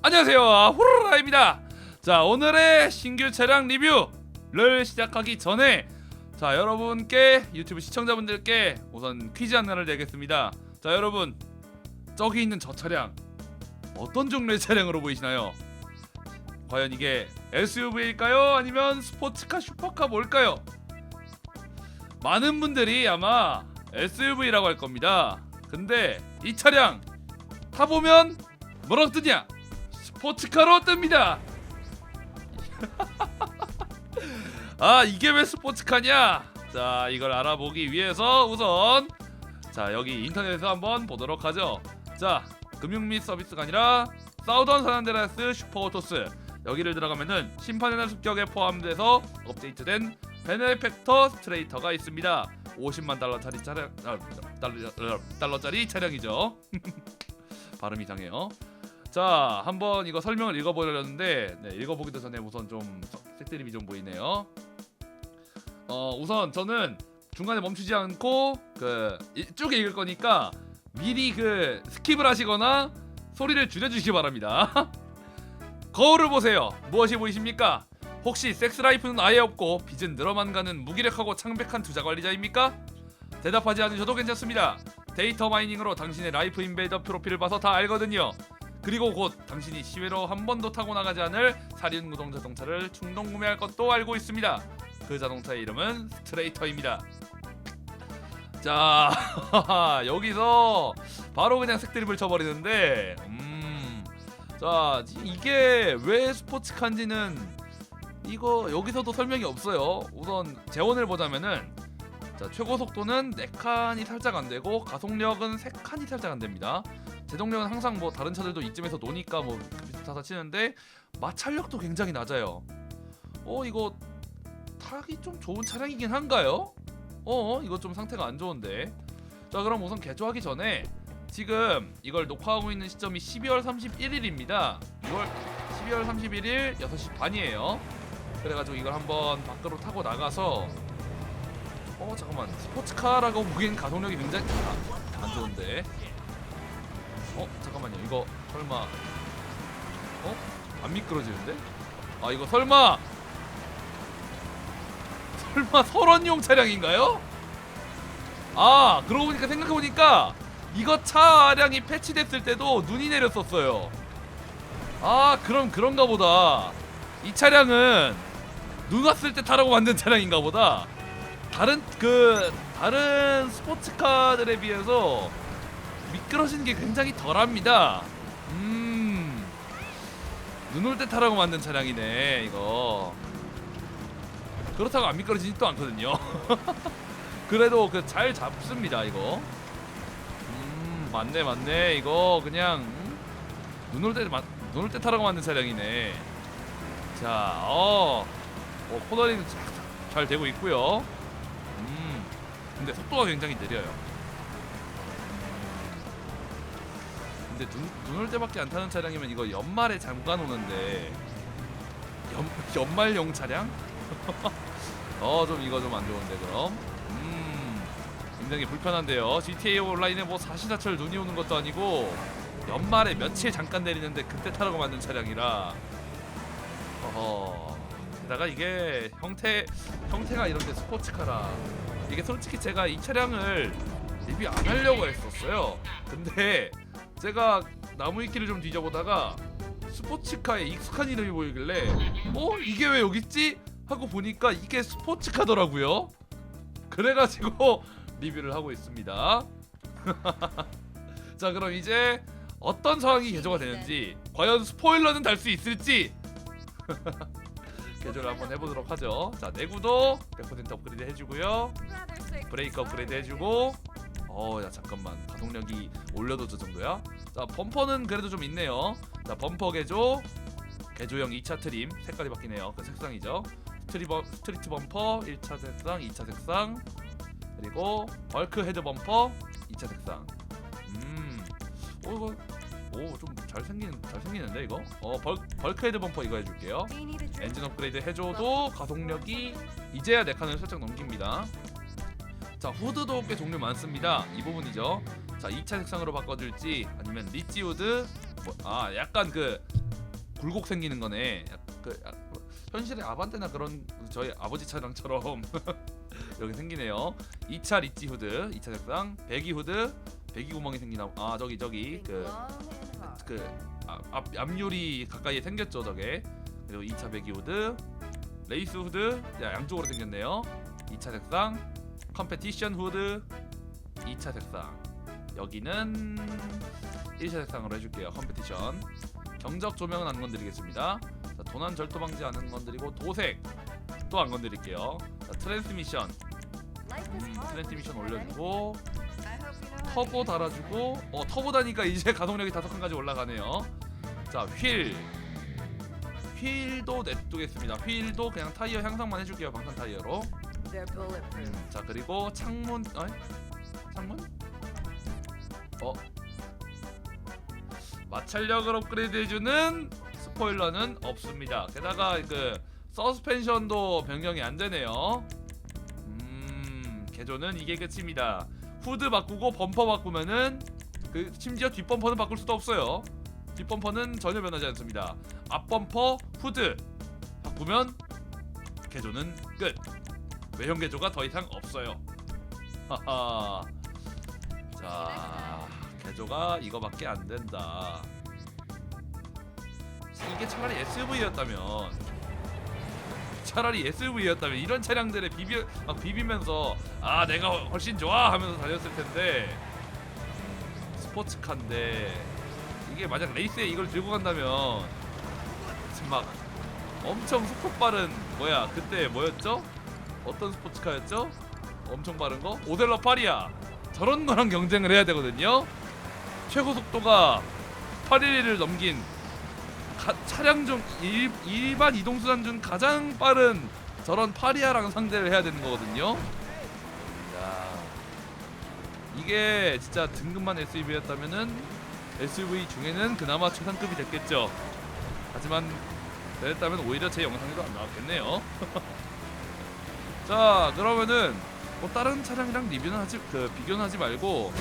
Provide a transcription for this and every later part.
안녕하세요 호로라입니다 자 오늘의 신규 차량 리뷰를 시작하기 전에 자 여러분께 유튜브 시청자분들께 우선 퀴즈 하나를 내겠습니다 자 여러분 저기 있는 저 차량 어떤 종류의 차량으로 보이시나요? 과연 이게 SUV일까요? 아니면 스포츠카 슈퍼카 뭘까요? 많은 분들이 아마 SUV라고 할 겁니다 근데 이 차량 타보면 뭐라고 뜨냐? 스포츠카로 뜹니다. 아 이게 왜 스포츠카냐? 자 이걸 알아보기 위해서 우선 자 여기 인터넷에서 한번 보도록 하죠. 자 금융 및 서비스가 아니라 사우던 산안드레스 슈퍼오토스 여기를 들어가면은 심판의 습격에 포함돼서 업데이트된 베네팩터 스트레이터가 있습니다. 50만 달러짜리 차량 아, 달러, 달러짜리 차량이죠. 발음 이상해요. 자, 한번 이거 설명을 읽어보려는데 네, 읽어보기도 전에 우선 좀 색드립이 좀 보이네요. 어, 우선 저는 중간에 멈추지 않고 그 이- 쭉 읽을 거니까 미리 그 스킵을 하시거나 소리를 줄여주시기 바랍니다. 거울을 보세요. 무엇이 보이십니까? 혹시 섹스 라이프는 아예 없고 빚은 늘어만 가는 무기력하고 창백한 투자 관리자입니까? 대답하지 않으셔도 괜찮습니다. 데이터 마이닝으로 당신의 라이프 인베이더 프로필을 봐서 다 알거든요. 그리고 곧 당신이 시외로 한 번도 타고 나가지 않을 사륜 구동 자동차를 충동 구매할 것도 알고 있습니다. 그 자동차의 이름은 스트레이터입니다. 자 여기서 바로 그냥 색드립을 쳐버리는데 음, 자 이게 왜 스포츠카인지는 이거 여기서도 설명이 없어요. 우선 재원을 보자면은 자 최고 속도는 4칸이 살짝 안 되고 가속력은 3칸이 살짝 안 됩니다. 제동력은 항상 뭐 다른 차들도 이쯤에서 노니까 뭐 비슷하다 치는데 마찰력도 굉장히 낮아요. 어 이거 타기 좀 좋은 차량이긴 한가요? 어 이거 좀 상태가 안 좋은데. 자 그럼 우선 개조하기 전에 지금 이걸 녹화하고 있는 시점이 12월 31일입니다. 이걸 12월 31일 6시 반이에요. 그래가지고 이걸 한번 밖으로 타고 나가서 어 잠깐만 스포츠카라고 보기엔 가속력이 굉장히 아, 안 좋은데 어 잠깐만요 이거 설마 어? 안 미끄러지는데? 아 이거 설마 설마 설원용 차량인가요? 아 그러고 보니까 생각해보니까 이거 차량이 패치됐을 때도 눈이 내렸었어요 아 그럼 그런가 보다 이 차량은 눈 왔을 때 타라고 만든 차량인가 보다 다른 그 다른 스포츠카들에 비해서 미끄러지는 게 굉장히 덜합니다. 음. 눈 올 때 타라고 만든 차량이네, 이거. 그렇다고 안 미끄러지지 또 않거든요. 그래도 그 잘 잡습니다, 이거. 음, 맞네, 맞네. 이거 그냥 음? 눈올 때, 눈 올 때 타라고 만든 차량이네. 자, 어, 어 코너링 잘, 잘 되고 있고요. 음, 근데 속도가 굉장히 느려요. 근데 눈, 눈올 때밖에 안 타는 차량이면 이거 연말에 잠깐 오는데 연, 연말용 차량? 어 좀 이거 좀 안 좋은데 그럼. 음 굉장히 불편한데요. GTA 온라인에 뭐 사시사철 눈이 오는 것도 아니고 연말에 며칠 잠깐 내리는데 그때 타라고 만든 차량이라. 어허. 게다가 이게 형태 형태가 이런데 스포츠카라. 이게 솔직히 제가 이 차량을 리뷰 안 하려고 했었어요. 근데 제가 나무위키를 좀 뒤져보다가 스포츠카에 익숙한 이름이 보이길래 어? 이게 왜 여기 있지? 하고 보니까 이게 스포츠카더라고요 그래가지고 리뷰를 하고 있습니다 자 그럼 이제 어떤 상황이 개조가 되는지 과연 스포일러는 달 수 있을지 개조를 한번 해보도록 하죠 자 내구도 100% 업그레이드 해주고요 브레이크 업그레이드 해주고 어 야 잠깐만. 가동력이 올려도 저 정도야? 자 범퍼는 그래도 좀 있네요. 자 범퍼 개조. 개조형 2차 트림. 색깔이 바뀌네요. 그 색상이죠. 스트리버, 스트리트 범퍼 1차 색상 2차 색상. 그리고 벌크 헤드 범퍼 2차 색상. 음. 어, 이거 오좀 잘생긴 잘생기는데 이거? 어 벌, 벌크 헤드 범퍼 이거 해줄게요. 엔진 업그레이드 해줘도 가속력이 이제야 네 칸을 살짝 넘깁니다. 자 후드도 꽤 종류 많습니다. 이 부분이죠. 자 2차 색상으로 바꿔줄지 아니면 리치 후드 뭐, 아 약간 그 굴곡 생기는 거네. 그 아, 현실의 아반떼나 그런 저희 아버지 차량처럼 여기 생기네요. 2차 리치 후드, 2차 색상, 배기 후드, 배기 구멍이 생기나. 아 저기 저기 그그 아, 앞, 앞유리 가까이에 생겼죠 저게 그리고 2차 배기 후드 레이스 후드 야, 양쪽으로 생겼네요 2차 색상 컴페티션 후드 2차 색상. 여기는 1차 색상으로 해줄게요. 컴페티션 경적 조명은 안 건드리겠습니다. 자, 도난 절도 방지 안 건드리고 도색 또 안 건드릴게요. 자, 트랜스미션 음, 트랜스미션 올려주고 터보 달아주고 어 터보 다니까 이제 가동력이 다섯 칸까지 올라가네요. 자휠. 휠도 냅두겠습니다. 휠도 그냥 타이어 향상만 해줄게요. 방탄 타이어로 They're bulletproof. 자 그리고 창문 어? 창문? 어? 마찰력을 업그레이드 해주는 스포일러는 없습니다 게다가 그 서스펜션도 변경이 안 되네요 음 개조는 이게 끝입니다 후드 바꾸고 범퍼 바꾸면은 그 심지어 뒷 범퍼는 바꿀 수도 없어요 뒷 범퍼는 전혀 변하지 않습니다 앞 범퍼 후드 바꾸면 개조는 끝 외형 개조가 더 이상 없어요. 하하. 자, 개조가 이거밖에 안 된다. 이게 차라리 SUV였다면 차라리 SUV였다면 이런 차량들에 비비 막 비비면서 아 내가 훨씬 좋아 하면서 달렸을 텐데 스포츠카인데 이게 만약 레이스에 이걸 들고 간다면 막 엄청 빠른 뭐야 그때 뭐였죠? 어떤 스포츠카였죠? 엄청 빠른 거? 오델러 파리야. 저런 거랑 경쟁을 해야 되거든요. 최고 속도가 811을 넘긴 가, 차량 중 일, 일반 이동 수단 중 가장 빠른 저런 파리아랑 상대를 해야 되는 거거든요. 야. 이게 진짜 등급만 SUV였다면은 SUV 중에는 그나마 최상급이 됐겠죠. 하지만 그랬다면 오히려 제 영상에도 안 나왔겠네요. 자 그러면은 뭐 다른 차량이랑 리뷰는 하지 그 비교는 하지 말고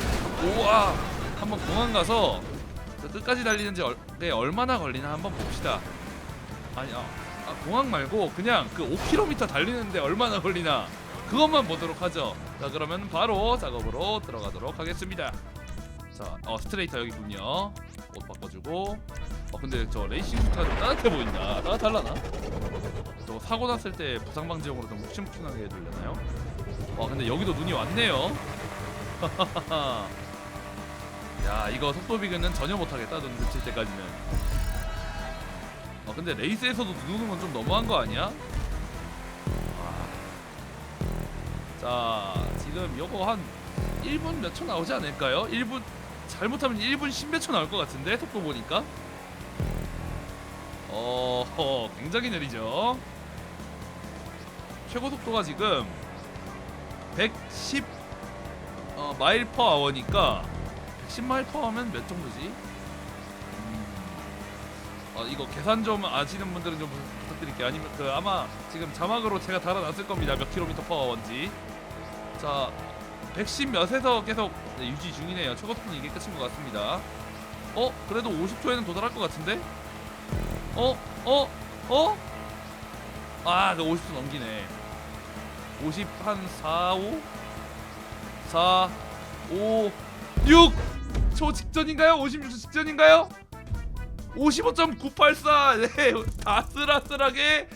우와 한번 공항 가서 저 끝까지 달리는지 얼, 네, 얼마나 걸리나 한번 봅시다. 아니 아, 아, 공항 말고 그냥 그 5km 달리는데 얼마나 걸리나 그것만 보도록 하죠. 자 그러면 바로 작업으로 들어가도록 하겠습니다. 자 어, 스트레이터 여기 있군요. 옷 바꿔주고 어 근데 저 레이싱 스타가 좀 따뜻해 보인다. 따뜻할라나? 저 사고 났을 때 부상 방지용으로 좀 묵신묵신하게 해주려나요? 와 근데 여기도 눈이 왔네요. 야 이거 속도 비교는 전혀 못하겠다 눈 그칠 때까지는. 어 근데 레이스에서도 눈 오는 건 좀 너무한 거 아니야? 와. 자 지금 요거 한 1분 몇 초 나오지 않을까요? 1분 잘못하면 1분 10몇 초 나올 것 같은데 속도 보니까. 어 굉장히 느리죠. 최고 속도가 지금 110 어, 마일 퍼 아워니까 110 마일 퍼 아워면 몇 정도지? 음, 어, 이거 계산 좀 아시는 분들은 좀 부- 부탁드릴게요. 아니면 그 아마 지금 자막으로 제가 달아놨을 겁니다. 몇 킬로미터 퍼 아워인지. 자, 110 몇에서 계속 네, 유지 중이네요. 최고 속도는 이게 끝인 것 같습니다. 어? 그래도 50초에는 도달할 것 같은데? 어? 어? 어? 아, 그 50초 넘기네. 50 한 4, 5? 4, 5, 6! 초 직전인가요? 56초 직전인가요? 55.984! 네, 아슬아슬하게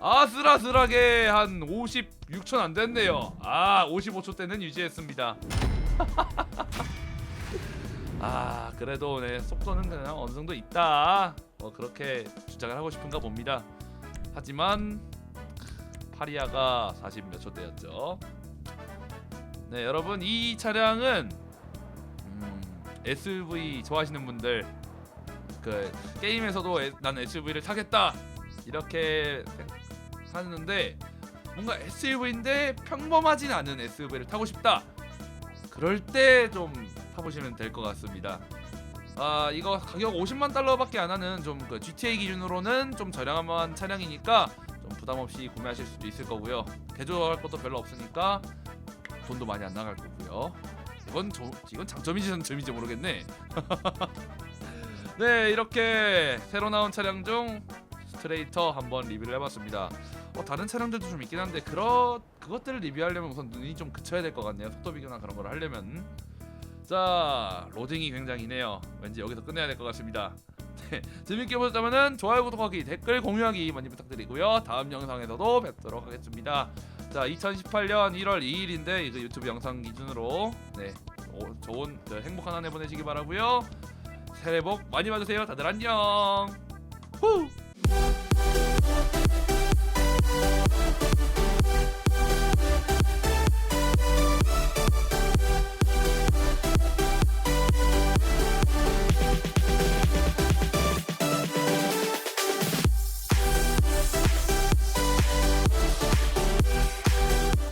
아슬아슬하게 한 56초 안 됐네요. 아, 55초 때는 유지했습니다. 아, 그래도 네, 속도는 그냥 어느 정도 있다. 뭐 그렇게 주장을 하고 싶은가 봅니다. 하지만 파리아가 40몇 초 대였죠. 네, 여러분 이 차량은 음, SUV 좋아하시는 분들 그 게임에서도 에- 난 SUV를 타겠다 이렇게 하는데 뭔가 SUV인데 평범하진 않은 SUV를 타고 싶다. 그럴 때 좀 타보시면 될 것 같습니다. 아 이거 가격 50만 달러밖에 안 하는 좀 그 GTA 기준으로는 좀 저렴한 차량이니까 좀 부담 없이 구매하실 수도 있을 거고요. 개조할 것도 별로 없으니까 돈도 많이 안 나갈 거고요. 이건 저, 이건 장점인지 단점인지 모르겠네. 네 이렇게 새로 나온 차량 중 스트레이터 한번 리뷰를 해봤습니다. 어, 다른 차량들도 좀 있긴 한데 그러 그것들을 리뷰하려면 우선 눈이 좀 그쳐야 될 것 같네요. 속도 비교나 그런 걸 하려면 자 로딩이 굉장히네요. 왠지 여기서 끝내야 될 것 같습니다. 네, 재밌게 보셨다면은 좋아요, 구독하기, 댓글 공유하기 많이 부탁드리고요. 다음 영상에서도 뵙도록 하겠습니다. 자, 2018년 1월 2일인데 이거 유튜브 영상 기준으로 네 오- 좋은 저, 행복한 한 해 보내시기 바라고요. 새해 복 많이 받으세요. 다들 안녕. 후.